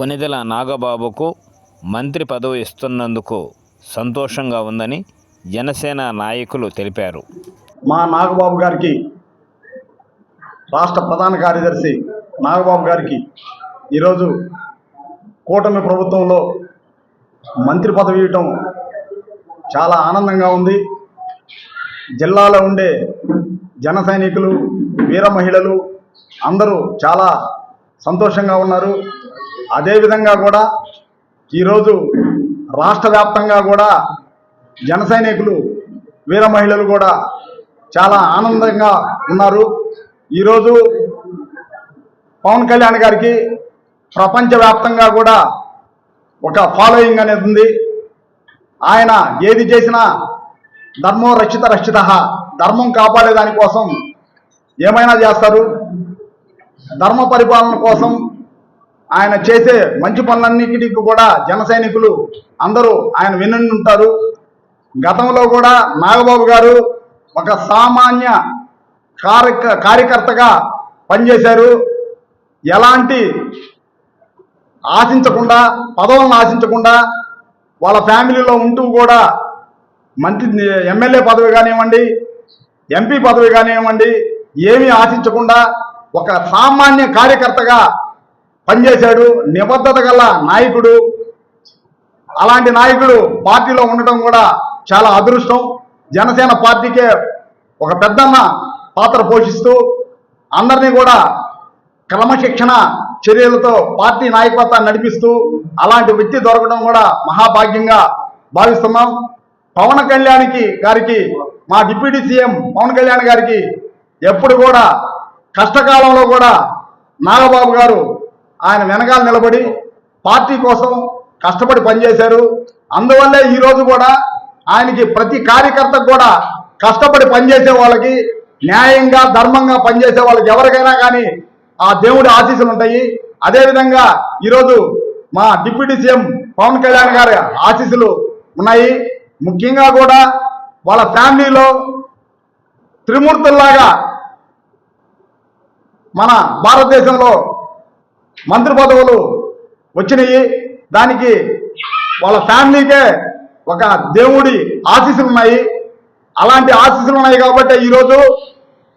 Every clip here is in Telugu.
కొనిదెల నాగబాబుకు మంత్రి పదవి ఇస్తున్నందుకు సంతోషంగా ఉందని జనసేన నాయకులు తెలిపారు. మా నాగబాబు గారికి రాష్ట్ర ప్రధాన కార్యదర్శి నాగబాబు గారికి ఈరోజు కూటమి ప్రభుత్వంలో మంత్రి పదవి ఇవ్వటం చాలా ఆనందంగా ఉంది. జిల్లాలో ఉండే జన సైనికులు వీర మహిళలు అందరూ చాలా సంతోషంగా ఉన్నారు. అదేవిధంగా కూడా ఈరోజు రాష్ట్ర వ్యాప్తంగా కూడా జన సైనికులు వీర మహిళలు కూడా చాలా ఆనందంగా ఉన్నారు. ఈరోజు పవన్ కళ్యాణ్ గారికి ప్రపంచవ్యాప్తంగా కూడా ఒక ఫాలోయింగ్ అనేది ఉంది. ఆయన ఏది చేసినా ధర్మం రక్షిత రక్షిత ధర్మం కాపాడే దానికోసం ఏమైనా చేస్తారు? ధర్మ పరిపాలన కోసం ఆయన చేసే మంచి పనులన్నిటికీ కూడా జన సైనికులు అందరూ ఆయన వినండి ఉంటారు. గతంలో కూడా నాగబాబు గారు ఒక సామాన్య కార్యక కార్యకర్తగా పనిచేశారు. ఎలాంటి ఆశించకుండా పదవులను ఆశించకుండా వాళ్ళ ఫ్యామిలీలో ఉంటూ కూడా మంత్రి ఎమ్మెల్యే పదవి కానివ్వండి ఎంపీ పదవి కానివ్వండి ఏమీ ఆశించకుండా ఒక సామాన్య కార్యకర్తగా పనిచేశాడు. నిబద్ధత గల నాయకుడు. అలాంటి నాయకుడు పార్టీలో ఉండటం కూడా చాలా అదృష్టం. జనసేన పార్టీకే ఒక పెద్దన్న పాత్ర పోషిస్తూ అందరినీ కూడా క్రమశిక్షణ చర్యలతో పార్టీ నాయకత్వాన్ని నడిపిస్తూ అలాంటి వ్యక్తి దొరకడం కూడా మహాభాగ్యంగా భావిస్తున్నాం. పవన్ కళ్యాణ్కి గారికి మా డిప్యూటీ సీఎం పవన్ కళ్యాణ్ గారికి ఎప్పుడు కూడా కష్టకాలంలో కూడా నాగబాబు గారు ఆయన వెనకాల నిలబడి పార్టీ కోసం కష్టపడి పనిచేశారు. అందువల్లే ఈరోజు కూడా ఆయనకి ప్రతి కార్యకర్తకు కూడా కష్టపడి పనిచేసే వాళ్ళకి న్యాయంగా ధర్మంగా పనిచేసే వాళ్ళకి ఎవరికైనా కానీ ఆ దేవుడి ఆశీస్సులు ఉంటాయి. అదేవిధంగా ఈరోజు మా డిప్యూటీ సీఎం పవన్ కళ్యాణ్ గారి ఆశీస్సులు ఉన్నాయి. ముఖ్యంగా కూడా వాళ్ళ ఫ్యామిలీలో త్రిమూర్తుల్లాగా మన భారతదేశంలో మంత్రి పదవులు వచ్చినాయి. దానికి వాళ్ళ ఫ్యామిలీకే ఒక దేవుడి ఆశీస్సులు ఉన్నాయి అలాంటి ఆశీస్సులు ఉన్నాయి కాబట్టి ఈరోజు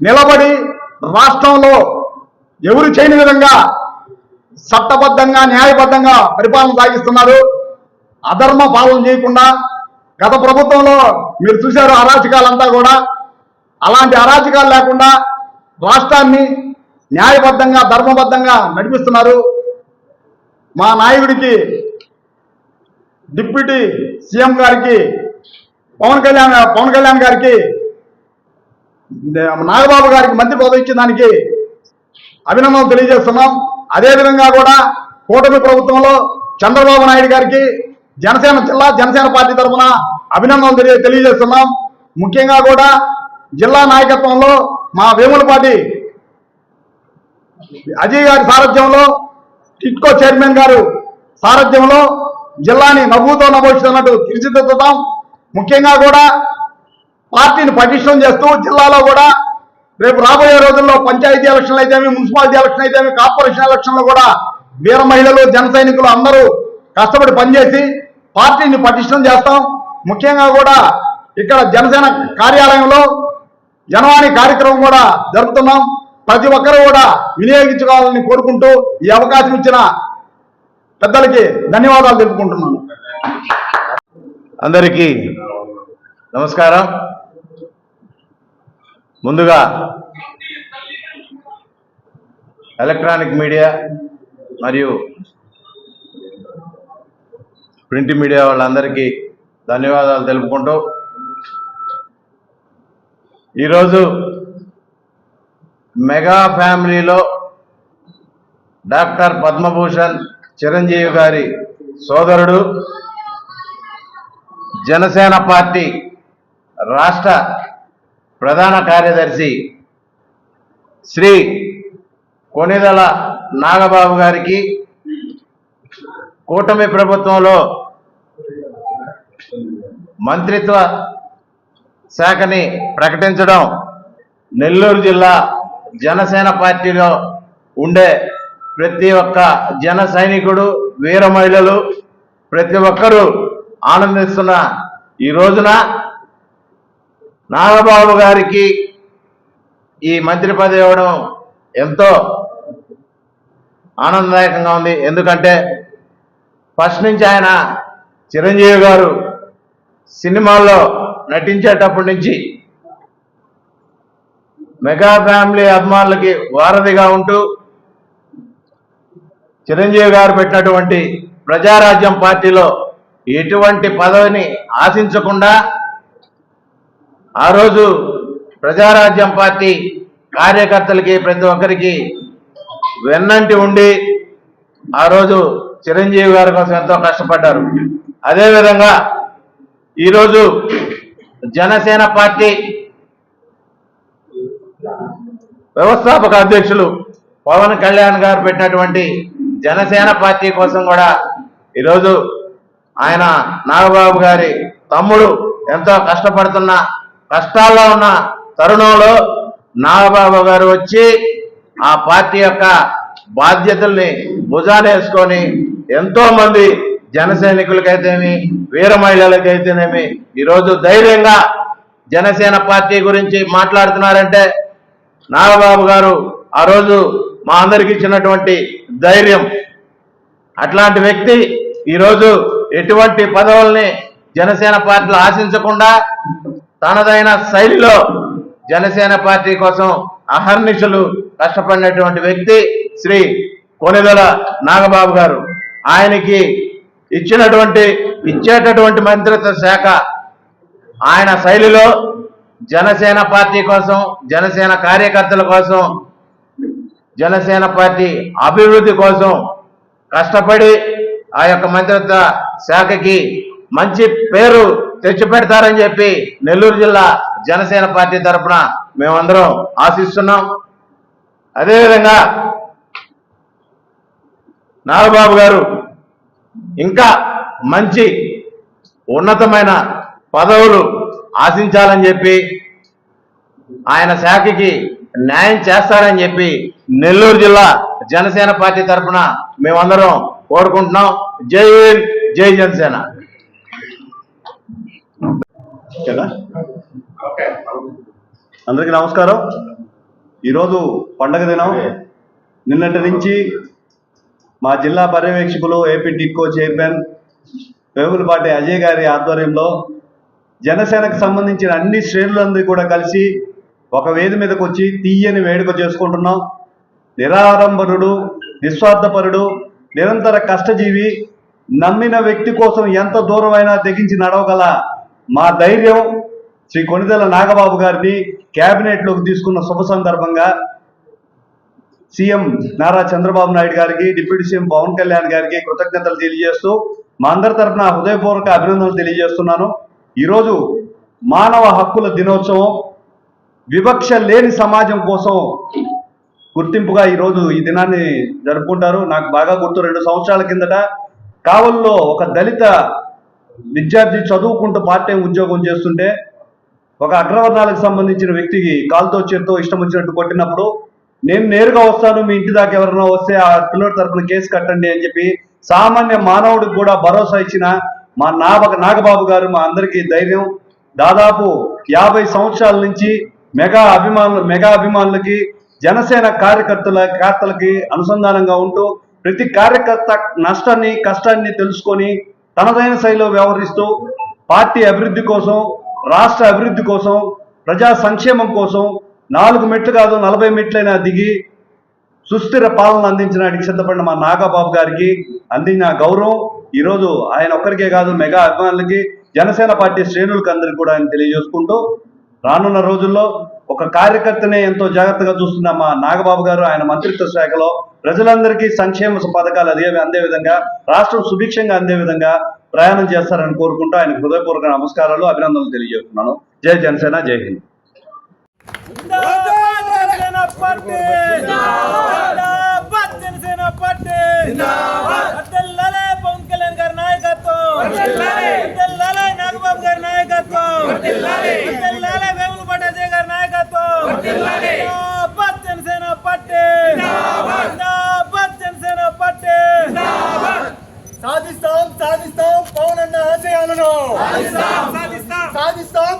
నిలబడి రాష్ట్రంలో ఎవరు చేయని విధంగా చట్టబద్ధంగా న్యాయబద్ధంగా పరిపాలన సాగిస్తున్నారు. అధర్మ పాలన చేయకుండా గత ప్రభుత్వంలో మీరు చూశారు అరాచకాలంతా కూడా. అలాంటి అరాచకాలు లేకుండా రాష్ట్రాన్ని న్యాయబద్ధంగా ధర్మబద్ధంగా నడిపిస్తున్నారు. మా నాయకుడికి డిప్యూటీ సీఎం గారికి పవన్ కళ్యాణ్ పవన్ కళ్యాణ్ గారికి నాగబాబు గారికి మంత్రి పదవి ఇచ్చిన దానికి అభినందనలు తెలియజేస్తున్నాం. అదేవిధంగా కూడా కూటమి ప్రభుత్వంలో చంద్రబాబు నాయుడు గారికి జనసేన జిల్లా జనసేన పార్టీ తరఫున అభినందనలు తెలియ తెలియజేస్తున్నాం. ముఖ్యంగా కూడా జిల్లా నాయకత్వంలో మా వేములపాటి అజయ్ గారి సారథ్యంలో టిట్కో చైర్మన్ గారు సారథ్యంలో జిల్లాని నవ్వుతో నమోస్తున్నట్టు తీర్చిదిద్దుతాం ముఖ్యంగా కూడా పార్టీని పటిష్టం చేస్తూ జిల్లాలో కూడా రేపు రాబోయే రోజుల్లో పంచాయతీ ఎలక్షన్లు అయితేమి మున్సిపాలిటీ ఎలక్షన్ అయితేమి కార్పొరేషన్ ఎలక్షన్లు కూడా వీర మహిళలు జన సైనికులు అందరూ కష్టపడి పనిచేసి పార్టీని పటిష్టం చేస్తాం. ముఖ్యంగా కూడా ఇక్కడ జనసేన కార్యాలయంలో జనవాణి కార్యక్రమం కూడా జరుపుతున్నాం. ప్రతి ఒక్కరూ కూడా వినియోగించుకోవాలని కోరుకుంటూ ఈ అవకాశం ఇచ్చిన పెద్దలకి ధన్యవాదాలు తెలుపుకుంటున్నాను. అందరికీ నమస్కారం. ముందుగా ఎలక్ట్రానిక్ మీడియా మరియు ప్రింట్ మీడియా వాళ్ళందరికీ ధన్యవాదాలు తెలుపుకుంటూ ఈరోజు మెగా ఫ్యామిలీలో డాక్టర్ పద్మభూషణ్ చిరంజీవి గారి సోదరుడు జనసేన పార్టీ రాష్ట్ర ప్రధాన కార్యదర్శి శ్రీ కొనిదల నాగబాబు గారికి కూటమి ప్రభుత్వంలో మంత్రిత్వ శాఖని ప్రకటించడం నెల్లూరు జిల్లా జనసేన పార్టీలో ఉండే ప్రతి ఒక్క జన సైనికుడు వీర మహిళలు ప్రతి ఒక్కరూ ఆనందిస్తున్న ఈ రోజున నాగబాబు గారికి ఈ మంత్రి పదవి ఇవ్వడం ఎంతో ఆనందదాయకంగా ఉంది. ఎందుకంటే ఫస్ట్ నుంచి ఆయన చిరంజీవి గారు సినిమాల్లో నటించేటప్పటి నుంచి మెగా ఫ్యామిలీ అభిమానులకి వారధిగా ఉంటూ చిరంజీవి గారు పెట్టినటువంటి ప్రజారాజ్యం పార్టీలో ఎటువంటి పదవిని ఆశించకుండా ఆ రోజు ప్రజారాజ్యం పార్టీ కార్యకర్తలకి ప్రతి ఒక్కరికి వెన్నంటి ఉండి ఆ రోజు చిరంజీవి గారి కోసం ఎంతో కష్టపడ్డారు. అదేవిధంగా ఈరోజు జనసేన పార్టీ వ్యవస్థాపక అధ్యక్షులు పవన్ కళ్యాణ్ గారు పెట్టినటువంటి జనసేన పార్టీ కోసం కూడా ఈరోజు ఆయన నాగబాబు గారి తమ్ముడు ఎంతో కష్టపడుతున్న కష్టాల్లో ఉన్న తరుణంలో నాగబాబు గారు వచ్చి ఆ పార్టీ యొక్క బాధ్యతల్ని భుజాలేసుకొని ఎంతో మంది జన వీర మహిళలకైతేనేమి ఈరోజు ధైర్యంగా జనసేన పార్టీ గురించి మాట్లాడుతున్నారంటే నాగబాబు గారు ఆ రోజు మా అందరికి ఇచ్చినటువంటి ధైర్యం. అట్లాంటి వ్యక్తి ఈరోజు ఎటువంటి పదవుల్ని జనసేన పార్టీలో ఆశించకుండా తనదైన శైలిలో జనసేన పార్టీ కోసం అహర్నిశలు కష్టపడినటువంటి వ్యక్తి శ్రీ కొనిదల నాగబాబు గారు. ఆయనకి ఇచ్చినటువంటి ఇచ్చేటటువంటి మంత్రిత్వ శాఖ ఆయన శైలిలో జనసేన పార్టీ కోసం జనసేన కార్యకర్తల కోసం జనసేన పార్టీ అభివృద్ధి కోసం కష్టపడి ఆ యొక్క మంత్రిత్వ శాఖకి మంచి పేరు తెచ్చిపెడతారని చెప్పి నెల్లూరు జిల్లా జనసేన పార్టీ తరఫున మేమందరం ఆశిస్తున్నాం. అదేవిధంగా నాగబాబు గారు ఇంకా మంచి ఉన్నతమైన పదవులు ఆశించాలని చెప్పి ఆయన శాఖకి న్యాయం చేస్తారని చెప్పి నెల్లూరు జిల్లా జనసేన పార్టీ తరఫున మేమందరం కోరుకుంటున్నాం. జై హింద్ జై జనసేన. అందరికీ నమస్కారం. ఈరోజు పండగ దినం. నిన్నటి నుంచి మా జిల్లా పర్యవేక్షకులు ఏపీ టిక్కో చైర్మన్ వేములపాటి అజయ్ గారి ఆధ్వర్యంలో జనసేనకు సంబంధించిన అన్ని శ్రేణులందరూ కూడా కలిసి ఒక వేది మీదకు వచ్చి తీయని వేడుక చేసుకుంటున్నాం. నిరాడంబరుడు నిస్వార్థపరుడు నిరంతర కష్టజీవి నమ్మిన వ్యక్తి కోసం ఎంత దూరమైనా తెగించి నడవగల మా ధైర్యం శ్రీ కొనిదెల నాగబాబు గారిని క్యాబినెట్లోకి తీసుకున్న శుభ సందర్భంగా సీఎం నారా చంద్రబాబు నాయుడు గారికి డిప్యూటీ సీఎం పవన్ కళ్యాణ్ గారికి కృతజ్ఞతలు తెలియజేస్తూ మా అందరి తరఫున హృదయపూర్వక అభినందనలు తెలియజేస్తున్నాను. ఈరోజు మానవ హక్కుల దినోత్సవం వివక్ష లేని సమాజం కోసం గుర్తింపుగా ఈరోజు ఈ దినాన్ని జరుపుకుంటారు. నాకు బాగా గుర్తు రెండు సంవత్సరాల కిందట కావల్లో ఒక దళిత విద్యార్థి చదువుకుంటూ పార్ట్ టైం ఉద్యోగం చేస్తుంటే ఒక అగ్రవర్ణాలకు సంబంధించిన వ్యక్తికి కాలుతో చేతితో ఇష్టం వచ్చినట్టు కొట్టినప్పుడు నేను నేరుగా వస్తాను మీ ఇంటి దాకా ఎవరైనా వస్తే ఆ పిల్లల తరపున కేసు కట్టండి అని చెప్పి సామాన్య మానవుడికి కూడా భరోసా ఇచ్చిన మా నాబక నాగబాబు గారు మా అందరికీ ధైర్యం. దాదాపు యాభై సంవత్సరాల నుంచి మెగా అభిమానులు మెగా అభిమానులకి జనసేన కార్యకర్తల కర్తలకి అనుసంధానంగా ఉంటూ ప్రతి కార్యకర్త నష్టాన్ని కష్టాన్ని తెలుసుకొని తనదైన శైలిలో వ్యవహరిస్తూ పార్టీ అభివృద్ధి కోసం రాష్ట్ర అభివృద్ధి కోసం ప్రజా సంక్షేమం కోసం నాలుగు మెట్లు కాదు నలభై మెట్లైనా దిగి సుస్థిర పాలన అందించడానికి సిద్ధపడిన మా నాగబాబు గారికి అందిన గౌరవం. ఈరోజు ఆయన ఒక్కరికే కాదు మెగా అభిమానులకి జనసేన పార్టీ శ్రేణులకు అందరికీ కూడా ఆయన తెలియజేసుకుంటూ రానున్న రోజుల్లో ఒక కార్యకర్తనే ఎంతో జాగ్రత్తగా చూస్తున్న మా నాగబాబు గారు ఆయన మంత్రిత్వ శాఖలో ప్రజలందరికీ సంక్షేమ పథకాలు అదే అందే విధంగా రాష్ట్రం సుభిక్షంగా అందే విధంగా ప్రయాణం చేస్తారని కోరుకుంటూ ఆయనకు హృదయపూర్వక నమస్కారాలు అభినందనలు తెలియజేస్తున్నాను. జై జనసేన జై హింద్. జనసేన నాగబాబు గారి నాయకత్వం. వేములపాటి అజయ్ గారి నాయకత్వం. జనసేన జిందాబాద్. జనసేన సాధిస్తాం సాధిస్తాం పవన్ అన్న ఆశయాలను. సాధిస్తాం. సాధిస్తాం.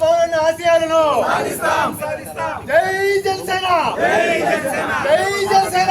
పవన్ అన్న ఆశయాలను. జై జనసేన. జై జనసేన.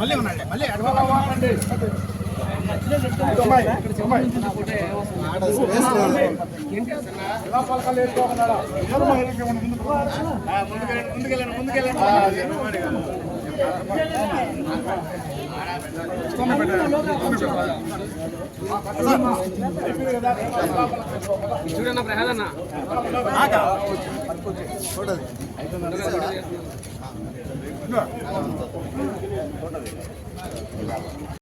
మళ్ళీ ముందుకెళ్ళండి ముందుకెళ్ళండి ముందుకెళ్ళండి చూడన్న ప్రహదన్న చూడదు